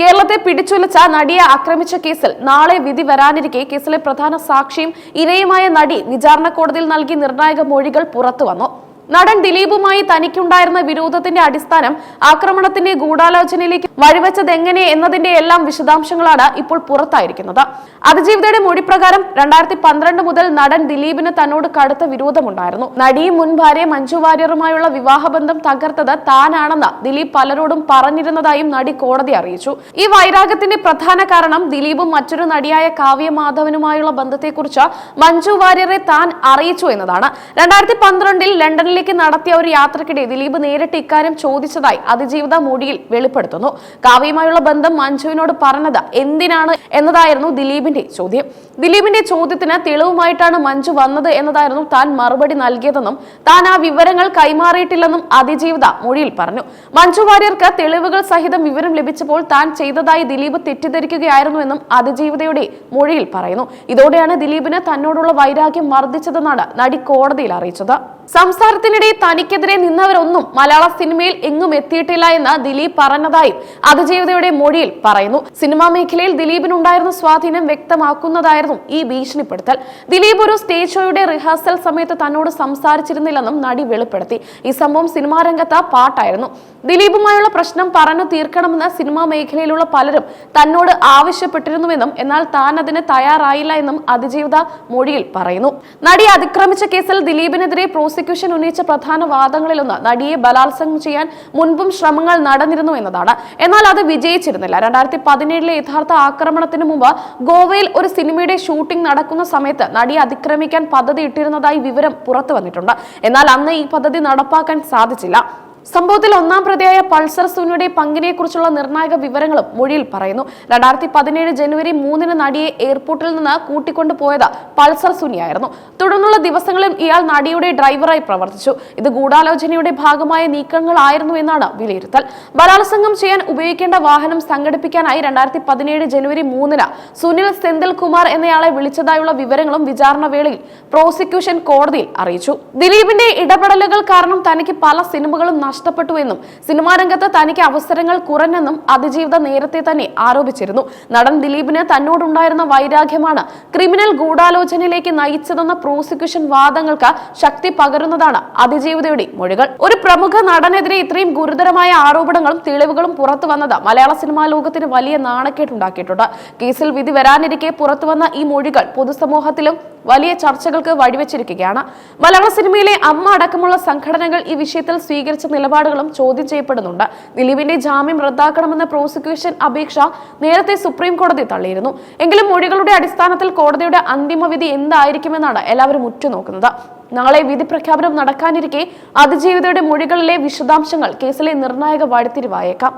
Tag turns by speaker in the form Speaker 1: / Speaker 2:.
Speaker 1: കേരളത്തെ പിടിച്ചുലച്ച നടിയെ ആക്രമിച്ച കേസിൽ നാളെ വിധി വരാനിരിക്കെ കേസിലെ പ്രധാന സാക്ഷിയും ഇരയുമായ നടി വിചാരണ കോടതിയിൽ നൽകി നിർണായക മൊഴികൾ പുറത്തുവന്നു നടൻ ദിലീപുമായി തനിക്കുണ്ടായിരുന്ന വിരോധത്തിന്റെ അടിസ്ഥാനം ആക്രമണത്തിന്റെ ഗൂഢാലോചനയിലേക്ക് വഴിവെച്ചത് എങ്ങനെ എന്നതിന്റെ എല്ലാം വിശദാംശങ്ങളാണ് ഇപ്പോൾ പുറത്തായിരിക്കുന്നത്. അതിജീവിതയുടെ മൊഴിപ്രകാരം രണ്ടായിരത്തി പന്ത്രണ്ട് മുതൽ നടൻ ദിലീപിന് തന്നോട് കടുത്ത വിരോധമുണ്ടായിരുന്നു. നടിയും മുൻ ഭാര്യ മഞ്ജു വാര്യറുമായുള്ള വിവാഹബന്ധം തകർത്തത് താനാണെന്ന് ദിലീപ് പലരോടും പറഞ്ഞിരുന്നതായും നടി കോടതി അറിയിച്ചു. ഈ വൈരാഗ്യത്തിന്റെ പ്രധാന കാരണം ദിലീപും മറ്റൊരു നടിയായ കാവ്യ മാധവനുമായുള്ള ബന്ധത്തെക്കുറിച്ച് മഞ്ജു വാര്യറെ താൻ അറിയിച്ചു എന്നതാണ്. രണ്ടായിരത്തി പന്ത്രണ്ടിൽ ലണ്ടനിലേക്ക് നടത്തിയ ഒരു യാത്രക്കിടെ ദിലീപ് നേരിട്ട് ഇക്കാര്യം ചോദിച്ചതായി അതിജീവിത മൊഴിയിൽ വെളിപ്പെടുത്തുന്നു. കാവ്യയുമായുള്ള ബന്ധം മഞ്ജുവിനോട് പറഞ്ഞത് എന്തിനാണ് എന്നതായിരുന്നു ദിലീപിന്റെ ചോദ്യം. ദിലീപിന്റെ ചോദ്യത്തിന് തെളിവുമായിട്ടാണ് മഞ്ജു വന്നത് എന്നതായിരുന്നു താൻ മറുപടി നൽകിയതെന്നും താൻ ആ വിവരങ്ങൾ കൈമാറിയിട്ടില്ലെന്നും അതിജീവിത മൊഴിയിൽ പറഞ്ഞു. മഞ്ജു വാര്യർക്ക് തെളിവുകൾ സഹിതം വിവരം ലഭിച്ചപ്പോൾ താൻ ചെയ്തതായി ദിലീപ് തെറ്റിദ്ധരിക്കുകയായിരുന്നുവെന്നും അതിജീവിതയുടെ മൊഴിയിൽ പറയുന്നു. ഇതോടെയാണ് ദിലീപിന് തന്നോടുള്ള വൈരാഗ്യം വർദ്ധിച്ചതെന്നാണ് നടി കോടതിയിൽ അറിയിച്ചത്. സംസാരത്തിനിടെ തനിക്കെതിരെ നിന്നവരൊന്നും മലയാള സിനിമയിൽ എങ്ങും എത്തിയിട്ടില്ല എന്ന് ദിലീപ് പറഞ്ഞതായും അതിജീവിതയുടെ മൊഴിയിൽ പറയുന്നു. സിനിമാ മേഖലയിൽ ദിലീപിനുണ്ടായിരുന്ന സ്വാധീനം വ്യക്തമാക്കുന്നതായിരുന്നു ഈ ഭീഷണിപ്പെടുത്തൽ. ദിലീപ് ഒരു സ്റ്റേജ് ഷോയുടെ റിഹേഴ്സൽ സമയത്ത് തന്നോട് സംസാരിച്ചിരുന്നില്ലെന്നും നടി വെളിപ്പെടുത്തി. ഈ സംഭവം സിനിമാ രംഗത്ത് പാട്ടായിരുന്നു. ദിലീപുമായുള്ള പ്രശ്നം പറഞ്ഞു തീർക്കണമെന്ന് സിനിമാ മേഖലയിലുള്ള പലരും തന്നോട് ആവശ്യപ്പെട്ടിരുന്നുവെന്നും എന്നാൽ താൻ അതിന് തയ്യാറായില്ല എന്നും അതിജീവിത മൊഴിയിൽ പറയുന്നു. നടി അതിക്രമിച്ച കേസിൽ ദിലീപിനെതിരെ പ്രോസിക്യൂഷൻ ഉന്നയിച്ച പ്രധാന വാദങ്ങളിലൊന്ന് നടിയെ ബലാത്സംഗം ചെയ്യാൻ മുൻപും ശ്രമങ്ങൾ നടന്നിരുന്നു എന്നതാണ്. എന്നാൽ അത് വിജയിച്ചിരുന്നില്ല. രണ്ടായിരത്തി പതിനേഴിലെ യഥാർത്ഥ ആക്രമണത്തിന് മുമ്പ് ഗോവയിൽ ഒരു സിനിമയുടെ ഷൂട്ടിംഗ് നടക്കുന്ന സമയത്ത് നടിയെ അതിക്രമിക്കാൻ പദ്ധതി ഇട്ടിരുന്നതായി വിവരം പുറത്തു വന്നിട്ടുണ്ട്. എന്നാൽ അന്ന് ഈ പദ്ധതി നടപ്പാക്കാൻ സാധിച്ചില്ല. സംഭവത്തിൽ ഒന്നാം പ്രതിയായ പൾസർ സുനിയുടെ പങ്കിനെ കുറിച്ചുള്ള നിർണായക വിവരങ്ങളും മൊഴിയിൽ പറയുന്നു. രണ്ടായിരത്തി പതിനേഴ് ജനുവരി മൂന്നിന് നടിയെ എയർപോർട്ടിൽ നിന്ന് കൂട്ടിക്കൊണ്ടു പോയത് പൾസർ സുനിയായിരുന്നു. തുടർന്നുള്ള ദിവസങ്ങളിൽ ഇയാൾ നടിയുടെ ഡ്രൈവറായി പ്രവർത്തിച്ചു. ഇത് ഗൂഢാലോചനയുടെ ഭാഗമായ നീക്കങ്ങളായിരുന്നു എന്നാണ് വിലയിരുത്തൽ. ബലാത്സംഗം ചെയ്യാൻ ഉപയോഗിക്കേണ്ട വാഹനം സംഘടിപ്പിക്കാനായി രണ്ടായിരത്തി പതിനേഴ് ജനുവരി മൂന്നിന് സുനിൽ സെന്തിൽ കുമാർ എന്നയാളെ വിളിച്ചതായുള്ള വിവരങ്ങളും വിചാരണ വേളയിൽ പ്രോസിക്യൂഷൻ കോടതിയിൽ അറിയിച്ചു. ദിലീപിന്റെ ഇടപെടലുകൾ കാരണം തനിക്ക് പല സിനിമകളും നഷ്ടപ്പെട്ടുവെന്നും സിനിമാ രംഗത്ത് തനിക്ക് അവസരങ്ങൾ കുറഞ്ഞെന്നും അതിജീവിത നേരത്തെ തന്നെ ആരോപിച്ചിരുന്നു. നടൻ ദിലീപിന് തന്നോടുണ്ടായിരുന്ന വൈരാഗ്യമാണ് ക്രിമിനൽ ഗൂഢാലോചനയിലേക്ക് നയിച്ചതെന്ന പ്രോസിക്യൂഷൻ വാദങ്ങൾക്ക് ശക്തി പകരുന്നതാണ് അതിജീവിതയുടെ മൊഴികൾ. ഒരു പ്രമുഖ നടനെതിരെ ഇത്രയും ഗുരുതരമായ ആരോപണങ്ങളും തെളിവുകളും പുറത്തു വന്നത് മലയാള സിനിമാ ലോകത്തിന് വലിയ നാണക്കേട്ടുണ്ടാക്കിയിട്ടുണ്ട് കേസിൽ വിധി വരാനിരിക്കെ പുറത്തുവന്ന ഈ മൊഴികൾ പൊതുസമൂഹത്തിലും വലിയ ചർച്ചകൾക്ക് വഴിവെച്ചിരിക്കുകയാണ്. മലയാള സിനിമയിലെ അമ്മ അടക്കമുള്ള സംഘടനകൾ ഈ വിഷയത്തിൽ സ്വീകരിച്ച നിലപാടുകളും ചോദ്യം ചെയ്യപ്പെടുന്നുണ്ട്. ദിലീപിന്റെ ജാമ്യം റദ്ദാക്കണമെന്ന പ്രോസിക്യൂഷൻ അപേക്ഷ നേരത്തെ സുപ്രീം കോടതി തള്ളിയിരുന്നു. എങ്കിലും മൊഴികളുടെ അടിസ്ഥാനത്തിൽ കോടതിയുടെ അന്തിമ വിധി എന്തായിരിക്കുമെന്നാണ് എല്ലാവരും ഉറ്റുനോക്കുന്നത്. നാളെ വിധി പ്രഖ്യാപനം നടക്കാനിരിക്കെ അതിജീവിതയുടെ മൊഴികളിലെ വിശദാംശങ്ങൾ കേസിലെ നിർണായക വഴിത്തിരിവായേക്കാം.